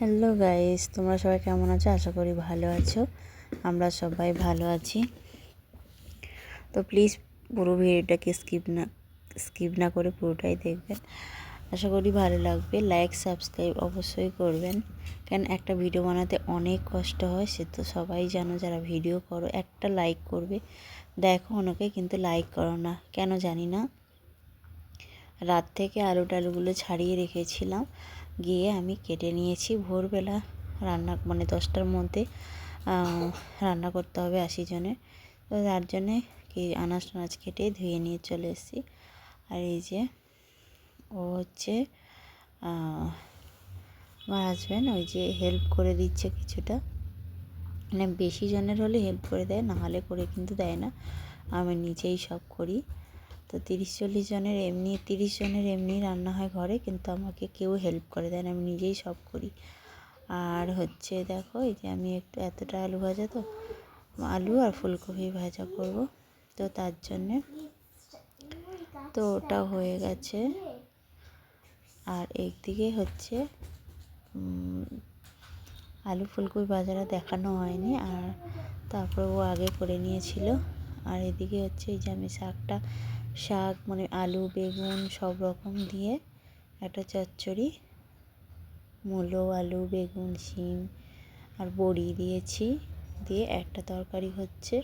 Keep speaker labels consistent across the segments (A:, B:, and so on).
A: Hello guys তোমরা সবাই কেমন আছো? আশা করি ভালো আছো। আমরা সবাই ভালো আছি। তো প্লিজ পুরো ভিডিওটাকে স্কিপ না স্কিপ না করে পুরোটাই দেখবেন। আশা করি ভালো লাগবে। লাইক সাবস্ক্রাইব অবশ্যই করবেন। কেন, একটা ভিডিও বানাতে অনেক কষ্ট হয়। সে তো সবাই জানো, যারা ভিডিও করো, একটা লাইক করবে। দেখো অনেকে কিন্তু লাইক করো না। কেন জানি না। রাত থেকে আলু টালুগুলো ছাড়িয়ে রেখেছিলাম। গিয়ে আমি কেটে নিয়েছি ভোরবেলা রান্না মানে দশটার মধ্যে রান্না করতে হবে আশি জনের। তো তার জন্যে কি আনাজ টানাজ কেটে ধুয়ে নিয়ে চলে এসেছি। আর এই যে ও হচ্ছে আমার হাজব্যান্ড ওই যে হেল্প করে দিচ্ছে কিছুটা। মানে বেশি জনের হলে হেল্প করে দেয়, না হলে করে কিন্তু দেয় না। আমি নিজেই সব করি। তো তিরিশ চল্লিশ জনের এমনি, তিরিশ জনের এমনি রান্না হয় ঘরে, কিন্তু আমাকে কেউ হেল্প করে দেয় না, আমি নিজেই সব করি। আর হচ্ছে দেখো, এই যে আমি একটু, এতটা আলু ভাজা তো, আলু আর ফুলকপি ভাজা করব, তো তার জন্যে তো ওটা হয়ে গেছে। আর একদিকে হচ্ছে আলু ফুলকপি বাজারে দেখানো হয়নি, আর তারপর ও আগে করে নিয়েছিল। আর এদিকে হচ্ছে এই যে আমি শাকটা শাক মানে আলু, বেগুন সব রকম দিয়ে একটা চচ্চড়ি, মূলো, আলু, বেগুন, শিম আর বড়ি দিয়েছি। দিয়ে একটা তরকারি হচ্ছে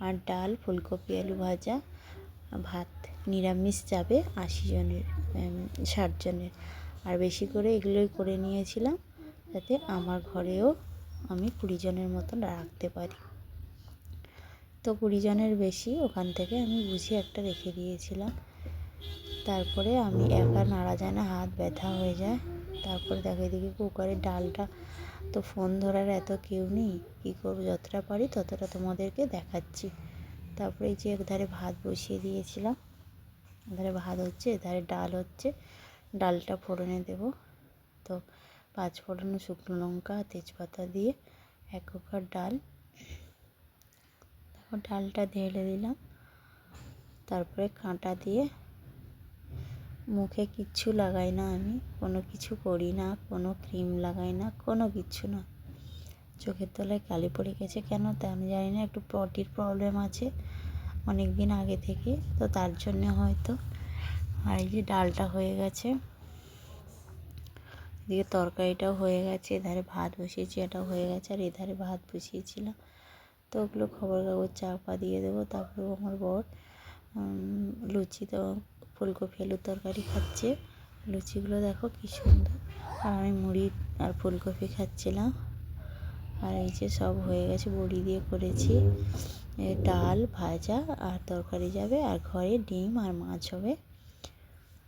A: আর ডাল, ফুলকপি, আলু ভাজা, ভাত নিরামিষ যাবে আশি জনের ষাট জনের। আর বেশি করে এগুলোই করে নিয়েছিলাম যাতে আমার ঘরেও আমি কুড়ি জনের মতন রাখতে পারি। তো কুড়ি জনের বেশি, ওখান থেকে আমি বুঝিয়ে একটা রেখে দিয়েছিলাম। তারপরে আমি একা নাড়া যায় না, হাত ব্যথা হয়ে যায়। তারপরে দেখো এদিকে কুকারের ডালটা তো ফোন ধরার এত কেউ নেই, কী করব, যতটা পারি ততটা তোমাদেরকে দেখাচ্ছি। তারপরে যে একধারে ভাত বসিয়ে দিয়েছিলাম এধারে ভাত হচ্ছে এধারে ডাল হচ্ছে, ডালটা ফোড়নে দেব। তো পাঁচ ফোড়নে শুকনো লঙ্কা, তেজপাতা দিয়ে এক কুকার ডাল ডালটা ঢেলে দিলাম। তারপরে কাঁটা দিয়ে মুখে কিচ্ছু লাগাই না আমি। কোনো কিছু করি না, কোনো ক্রিম লাগাই না, কোনো কিচ্ছু না। চোখের তলায় কালি পড়ে গেছে কেন তা আমি জানি না, একটু পটির প্রবলেম আছে অনেক দিন আগে থেকে, তো তার জন্যে হয়তো। আর এই যে ডালটা হয়ে গেছে, এদিকে তরকারিটাও হয়ে গেছে, এধারে ভাত বসিয়েছি, এটাও হয়ে গেছে, আর এধারে ভাত বসিয়েছিলাম। তো ওগুলো খবর কাগজ চাপা দিয়ে দেবো। তারপরেও আমার বর লুচি তো, ফুলকপি, আলুর তরকারি খাচ্ছে। লুচিগুলো দেখো কী সুন্দর। আর আমি মুড়ি আর ফুলকপি খাচ্ছিলাম। আর এই যে সব হয়ে গেছে, বড়ি দিয়ে করেছি। ডাল ভাজা আর তরকারি যাবে, আর ঘরে ডিম আর মাছ হবে।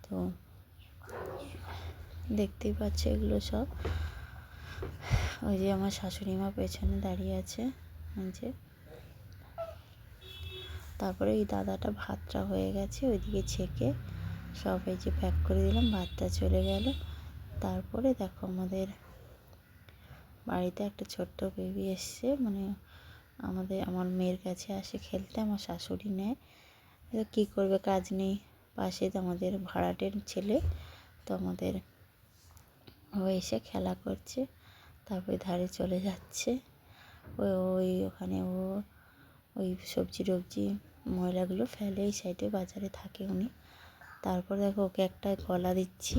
A: তো দেখতেই পাচ্ছে এগুলো সব। ওই যে আমার শাশুড়ি মা পেছনে দাঁড়িয়ে আছে। যে। তারপরে ওই দাদাটা ভাতটা হয়ে গেছে, ওইদিকে ছেঁকে সব এই যে প্যাক করে দিলাম, ভাতটা চলে গেল। তারপরে দেখো আমাদের বাড়িতে একটা ছোট্ট বেবি এসছে মানে আমাদের, আমার মেয়ের কাছে আসে খেলতে, আমার শাশুড়ি নেয়। কী করবে কাজ নেই, পাশে তো আমাদের ভাড়াটের ছেলে, তো আমাদের ও এসে খেলা করছে, তারপরে ধারে চলে যাচ্ছে। ওই ওই ওখানে ও, ওই সবজি টবজি, ময়লাগুলো ফেলে এই সাইডে বাজারে থাকে উনি। তারপর দেখো ওকে একটা কলা দিচ্ছি।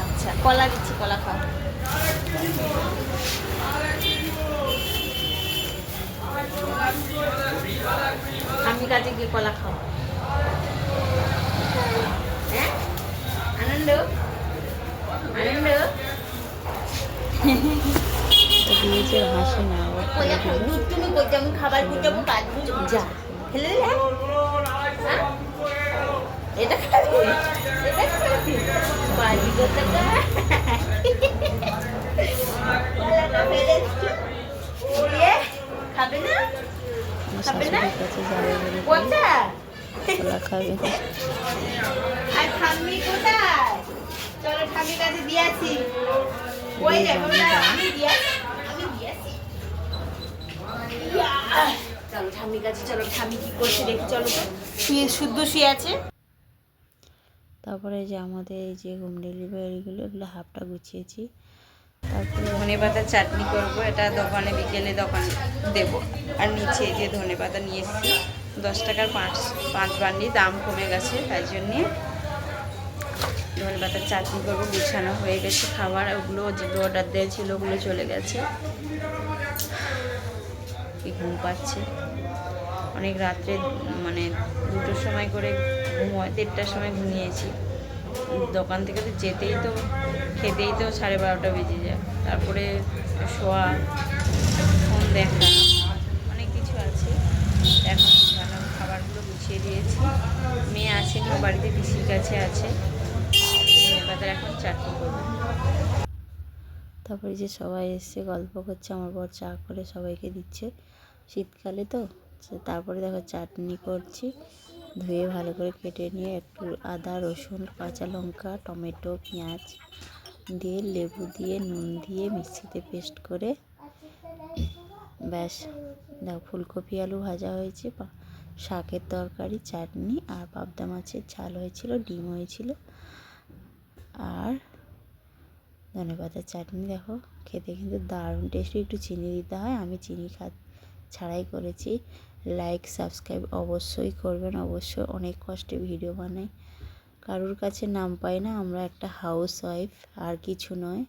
A: আচ্ছা কলা দিচ্ছি কলা খাও গিয়ে কলা খাও হ্যাঁ? আনন্দ? আনন্দ? হাসি না
B: তুমি খাবার কাজ
A: যা।
B: ফেলে দিলে? হ্যাঁ? এটা খাবি? এটা খাবি? বাজি করতে কলাটা ফেলে দিয়ে খাবে না?
A: কাছে যাবে বলে কলা খাবে।
B: ঠাম্মি কাছে ঠাম্মি কি করছে দেখি চলো শুয়ে শুদ্ধ শুয়ে আছে।
A: তারপরে যে আমাদের এই যে হোম ডেলিভারিগুলো এগুলো হাফটা গুছিয়েছি।
B: ধনে পাতার চাটনি করব, এটা দোকানে, বিকেলে দোকানে দেব। আর নিচে যে ধনে পাতা নিয়ে এসেছি, দশ টাকার পাঁচ পাঁচ বান্ডি দাম কমে গেছে, তাই জন্যে ধনে পাতার চাটনি করব গুছানো হয়ে গেছে খাবার, ওগুলো যেগুলো অর্ডার দেওয়া ছিল ওগুলো চলে গেছে। কি ঘুম পাচ্ছে? অনেক রাত্রে মানে দুটোর সময় করে ঘুম হয়, দেড়টার সময় ঘুমিয়েছি। দোকান থেকে তো যেতেই তো, খেতেই তো সাড়ে বারোটা বেজে যায়। তারপরে শোয়া, ফোন দেখা, অনেক কিছু আছে। এখন খাবারগুলো গুছিয়ে দিয়েছি। মেয়ে আসেনি বাড়িতে পিসির কাছে আছে। এবার এখন চাটনি করব
A: তারপরে যে সবাই এসছে, গল্প করছে, আমার বর চা করে সবাইকে দিচ্ছে। শীতকালে তো, তারপরে দেখো চাটনি করছি। ধুয়ে ভালো করে কেটে নিয়ে একটু আদা, রসুন, কাঁচা লঙ্কা, টমেটো, পেঁয়াজ দিয়ে লেবু দিয়ে নুন দিয়ে মিক্সিতে পেস্ট করে ব্যাস। দেখো, ফুলকপি, আলু ভাজা হয়েছে শাকের তরকারি, চাটনি আর পাবদা মাছের ঝাল হয়েছিল, ডিম হয়েছিল আর ধনে পাতার চাটনি। দেখো, খেতে কিন্তু দারুণ টেস্টি। একটু চিনি দিতে হয়, আমি চিনি খা ছাড়াই করেছি। লাইক সাবস্ক্রাইব অবশ্যই করবেন। অবশ্যই অনেক কষ্টে ভিডিও বানাই। কারোর কাছে নাম পাই না, আমরা একটা হাউস ওয়াইফ আর কিছু নয়।